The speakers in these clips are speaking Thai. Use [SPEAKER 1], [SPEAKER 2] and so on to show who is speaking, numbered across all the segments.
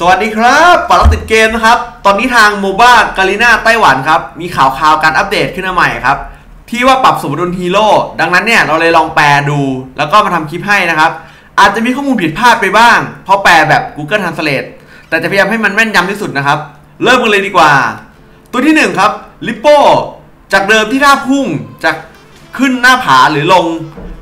[SPEAKER 1] สวัสดีครับปาลักติดเกมนะครับ ตอนนี้ทางโมบ้ากาลิน่าไต้หวันครับ มีข่าวข่าวการอัปเดตขึ้นมาใหม่ครับ ที่ว่าปรับสมดุลฮีโร่ ดังนั้นเนี่ย เราเลยลองแปลดู แล้วก็มาทำคลิปให้นะครับ อาจจะมีข้อมูลผิดพลาดไปบ้าง เพราะแปลแบบ Google Translate แต่จะพยายามให้มันแม่นยำที่สุดนะครับ เริ่มกันเลยดีกว่า ตัวที่หนึ่งครับลิปโป้จากเดิมที่หน้าพุ่งจากขึ้นหน้าผาหรือลง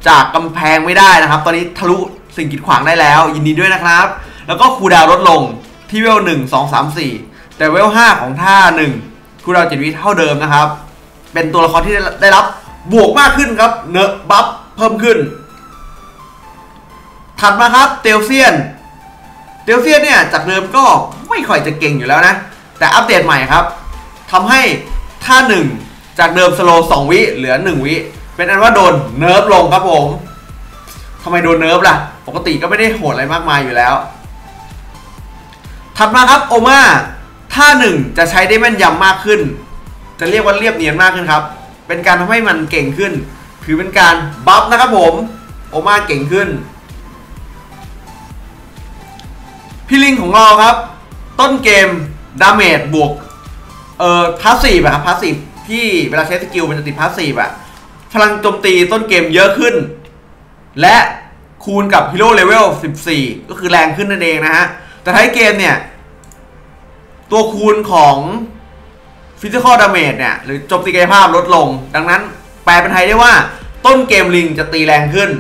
[SPEAKER 1] จากกำแพงไม่ได้นะครับ ตอนนี้ทะลุสิ่งกีดขวางได้แล้ว ยินดีด้วยนะครับ แล้วก็คูดาวลดลง ที่เวลหนึ่งสองสามสี่แต่เวลห้าของท่าหนึ่งคูลดาวเจ็ดวิเท่าเดิมนะครับ เป็นตัวละครที่ได้ได้รับบวกมากขึ้นครับ เนอะบัฟเพิ่มขึ้น ถัดมาครับเตลเซียน เตลเซียนเนี่ยจากเดิมก็ไม่ค่อยจะเก่งอยู่แล้วนะ แต่อัปเดตใหม่ครับทำให้ท่าหนึ่งจากเดิมสโลสองวิเหลือหนึ่งวิเป็นอันว่าโดนเนิร์ฟลงครับผมทำไมโดนเนิร์ฟล่ะ ปกติก็ไม่ได้โหดอะไรมากมายอยู่แล้ว ถัดมาครับโอมาท่าหนึ่งจะใช้ได้แม่นยำมากขึ้น จะเรียกว่าเรียบเนียนมากขึ้นครับ เป็นการทำให้มันเก่งขึ้น ถือเป็นการบัฟนะครับผม โอมาเก่งขึ้น พี่ลิงของเราครับ ต้นเกมดาเมจบวก เอ่อพาสซีฟอะครับพาสซีฟที่เวลาใช้สกิลมันจะติดพาสซีฟอะพลังโจมตีต้นเกมเยอะขึ้น และคูณกับฮีโร่เลเวล 14 ก็คือแรงขึ้นนั่นเองนะฮะ แต่ท้ายเกมเนี่ย ตัวคูณของฟิสิกอลดาเมจเนี่ย หรือจมตีกายภาพลดลง ดังนั้นแปลเป็นไทยได้ว่าต้นเกมลิงจะตีแรงขึ้น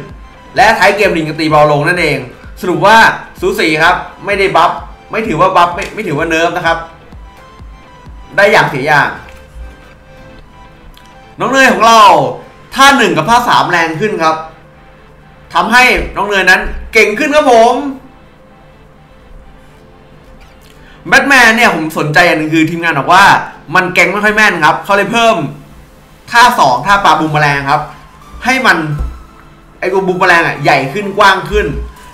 [SPEAKER 1] และท้ายเกมลิงจะตีเบาลงนั่นเอง สรุปว่าสูสีครับ ไม่ได้บัฟไม่ถือว่าบัฟไม่ไม่ถือว่าเนิร์ฟนะครับ ได้อย่างเสียอย่าง น้องเนยของเราท่าหนึ่งกับท่าสามแรงขึ้นครับทำให้น้องเนยนั้นเก่งขึ้นครับผม แบทแมนเนี่ยผมสนใจอย่างนึงคือทีมงานบอกว่ามันแกงไม่ค่อยแม่นครับเขาเลยเพิ่มท่าสองท่าปลาบูมแมลงครับ ให้มันไอ้ตัวบูมแมลงอะใหญ่ขึ้นกว้างขึ้น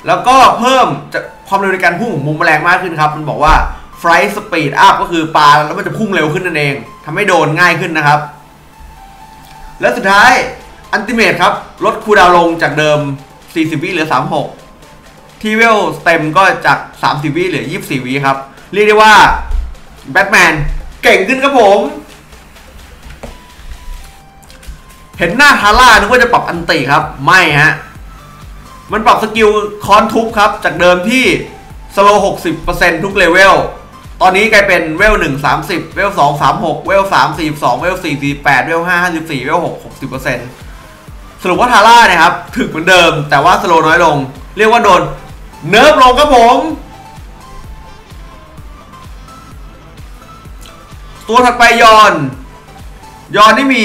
[SPEAKER 1] แล้วก็เพิ่มจความเร็วในการพุ่งของบูมแมลงมากขึ้นครับ มันบอกว่า flight speed up ก็คือปลาแล้วมันจะพุ่งเร็วขึ้นนั่นเองทำให้โดนง่ายขึ้นนะครับ และสุดท้ายอันติเมตครับลดคูลดาวน์ลงจากเดิม 40 วิเหลือ 36 ทีเวลสเต็มก็จาก 30 วิเหลือ 24 วิครับ เรียกได้ว่าแบทแมนเก่งขึ้นครับผม เห็นหน้าทาร่านึกว่าจะปรับอันติครับ ไม่ฮะ มันปรับสกิลคอนทุบครับ จากเดิมที่สโล60%ทุกเลเวล ตอนนี้กลายเป็นเวล1 30เวล2 36เวล3 42เวล4 48เวล5 54เวล6 60%สรุปว่าทาร่าเนี่ยครับ ถึกเหมือนเดิม แต่ว่าสโลน้อยลง เรียกว่าโดนเนิร์ฟลงครับผม ตัวถัดไปยอน ยอนที่มี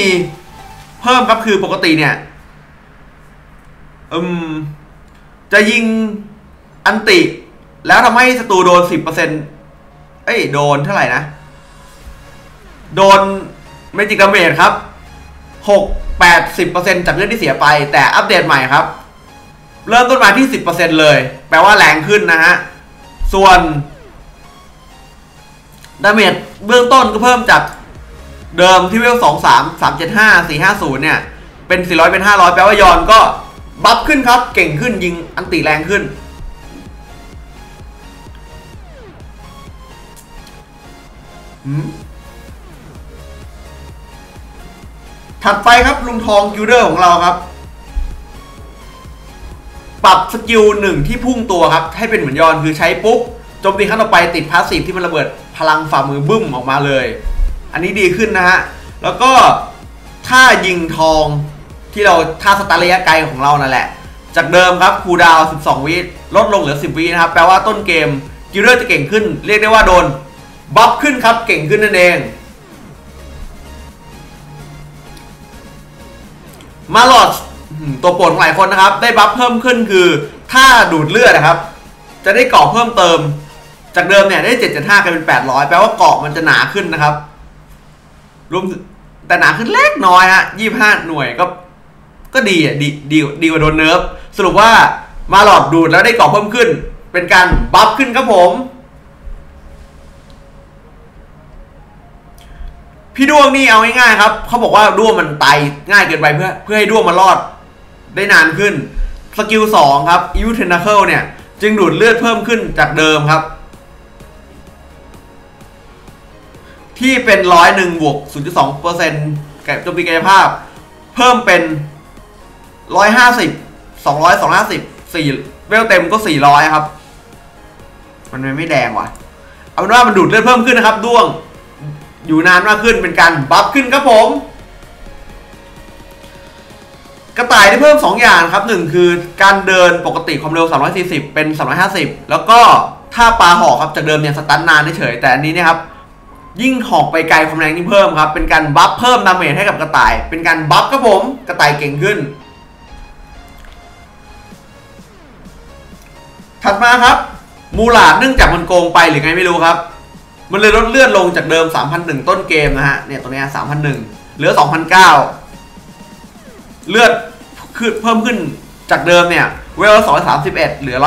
[SPEAKER 1] เพิ่มครับคือปกติเนี่ยอืมจะยิงอันติ แล้วทำให้ศัตรูโดน 10%เอ้ยโดนเท่าไหร่นะ โดนเมจิกดาเมจครับ 6 80%จากเลือดที่เสียไป แต่อัปเดตใหม่ครับ เริ่มต้นมาที่ 10%เลย แปลว่าแรงขึ้นนะฮะ ส่วน ดาเมจเบื้องต้นก็เพิ่มจากเดิมที่เวล2 3 3 7 5 4 5 0เจ็ดห้าสี่ห้าศูนย์เนี่ย เป็น400เป็น500แปลว่ายอนก็บัฟขึ้นครับ เก่งขึ้นยิงอันติแรงขึ้น ถัดไปครับลุงทองกิลเดอร์ของเราครับ ปรับสกิลหนึ่งที่พุ่งตัวครับ ให้เป็นเหมือนยอนคือใช้ปุ๊บ โจมตีครั้งต่อไปติดพาสซีฟที่มันระเบิดพลังฝ่ามือบึ้มออกมาเลย อันนี้ดีขึ้นนะฮะ แล้วก็ท่ายิงทองที่เราท่าสตาร์ระยะไกลของเรานั่นแหละ จากเดิมครับคูดาว 12 วิลดลงเหลือ 10 วินะครับ แปลว่าต้นเกมกิลเดอร์จะเก่งขึ้น เรียกได้ว่าโดนบัฟขึ้นครับ เก่งขึ้นนั่นเอง มาลอดตัวโปรดของหลายคนนะครับ ได้บัฟเพิ่มขึ้นคือ ถ้าดูดเลือดนะครับ จะได้เกาะเพิ่มเติม จากเดิมเนี่ยได้775กลายเป็น 800 แปลว่าเกาะมันจะหนาขึ้นนะครับ รวมแต่หนาขึ้นเล็กน้อยฮะ 25 หน่วยก็ ก็ดีอะดีดีดีกว่าโดนเนิร์ฟ สรุปว่ามาหลอดดูดแล้วได้เกาะเพิ่มขึ้น เป็นการบัฟขึ้นครับผม พี่ด้วงนี่เอาง่ายๆครับ เขาบอกว่าด้วงมันตายง่ายเกินไปเพื่อ เพื่อให้ด้วงมันรอดได้นานขึ้น สกิล 2 ครับอิวเทนาเคิลเนี่ย จึงดูดเลือดเพิ่มขึ้นจากเดิมครับ ที่เป็นร้อยหนึ่งบวก0.2เปอร์เซ็นต์โจมตีกายภาพ เพิ่มเป็นร้อยห้าสิบสองร้อยสองห้าสิบสี่เวลเต็มก็สี่ร้อยครับ มันไม่แดงว่ะ เอาเป็นว่ามันดูดเลือดเพิ่มขึ้นนะครับด้วงอยู่นานมากขึ้นเป็นการบัฟขึ้นครับผม กระต่ายได้เพิ่ม 2 อย่างครับหนึ่งคือการเดินปกติความเร็ว 340 เป็น 350 แล้วก็ถ้าปลาหอกครับจากเดิมเนี่ยสตันนานเฉยแต่อันนี้เนี่ยครับ ยิ่งหอกไปไกลความแรงยิ่งเพิ่มครับ เป็นการบัฟเพิ่มดาเมจให้กับกระต่าย เป็นการบัฟครับผม กระต่ายเก่งขึ้น ถัดมาครับ มูลาดเนื่องจากมันโกงไปหรือไงไม่รู้ครับ มันเลยลดเลือดลงจากเดิม 3,001 ต้นเกมนะฮะ เนี่ยตรงเนี้ย3,001 เหลือ 2,009 เลือดขึ้นเพิ่มขึ้นจากเดิมเนี่ย เวล231 เหลือ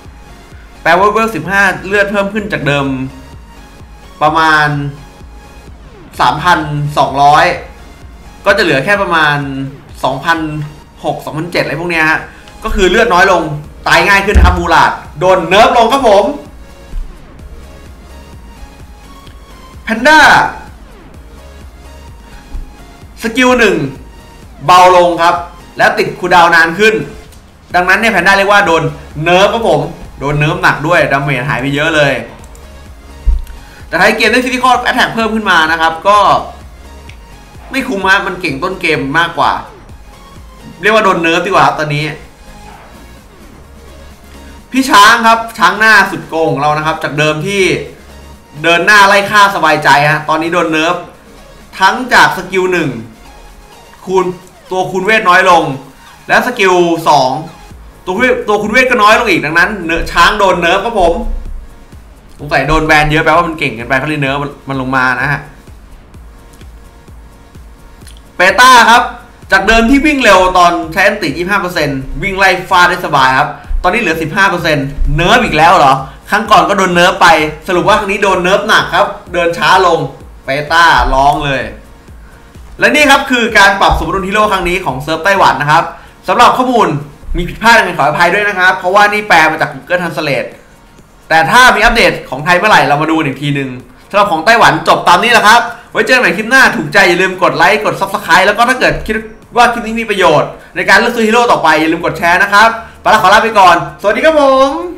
[SPEAKER 1] 180 แปลว่าเวล15 เลือดเพิ่มขึ้นจากเดิม ประมาณ 3,200 ก็จะเหลือแค่ประมาณ2,006 2,007อะไรพวกเนี้ยฮะ ก็คือเลือดน้อยลง ตายง่ายขึ้นนะครับมูลาดโดนเนิร์ฟลงครับผมแพนด้าสกิลหนึ่งเบาลงครับ แล้วติดคูดาวน์นานขึ้น ดังนั้นเนี่ยแพนด้าเรียกว่าโดนเนิร์ฟครับผม โดนเนิร์ฟหนักด้วยดาเมจหายไปเยอะเลย แต่ท้ายเกมได้ฟิสิคอลแอตแทกเพิ่มขึ้นมานะครับ ก็ไม่คุ้มฮะมันเก่งต้นเกมมากกว่า เรียกว่าโดนเนิร์ฟดีกว่าตอนนี้ พี่ช้างครับช้างหน้าสุดโกงของเรานะครับ จากเดิมที่เดินหน้าไล่ฆ่าสบายใจฮะตอนนี้โดนเนิร์ฟทั้งจากสกิลหนึ่งคูณตัวคูณเวทน้อยลง และสกิลสองตัวตัวคูณเวทก็น้อยลงอีกดังนั้นเนช้างโดนเนิร์ฟครับผม สงสัยโดนแบนเยอะแปลว่ามันเก่งเกันไปเขาเลยเนิร์มันลงมานะฮะเปต้าครับ จากเดิมที่วิ่งเร็วตอนใช้อันติ 25%วิ่งไล่ฟาดได้สบายครับ ตอนนี้เหลือ 15%เนิร์ฟอีกแล้วเหรอ ครั้งก่อนก็โดนเนิร์ฟไป สรุปว่าครั้งนี้โดนเนิร์ฟหนักครับ เดินช้าลงเปต้าร้องเลย และนี่ครับคือการปรับสมดุลฮีโร่ครั้งนี้ของเซิร์ฟไต้หวันนะครับสำหรับข้อมูลมีผิดพลาดยังไงขออภัยด้วยนะครับ เพราะว่านี่แปลมาจาก Google Translate แต่ถ้ามีอัปเดตของไทยเมื่อไหร่เรามาดูอีกทีหนึ่งสำหรับของไต้หวันจบตามนี้แหละครับ ไว้เจอกันใหม่คลิปหน้าถูกใจ อย่าลืมกดไลค์กดซับสไครต์แล้วก็ถ้าเกิดคิดว่าคลิปนี้มีประโยชน์ ในการเลือกซื้อฮีโร่ต่อไปอย่าลืมกดแชร์นะครับไปแล้วขอลาไปก่อน สวัสดีครับผม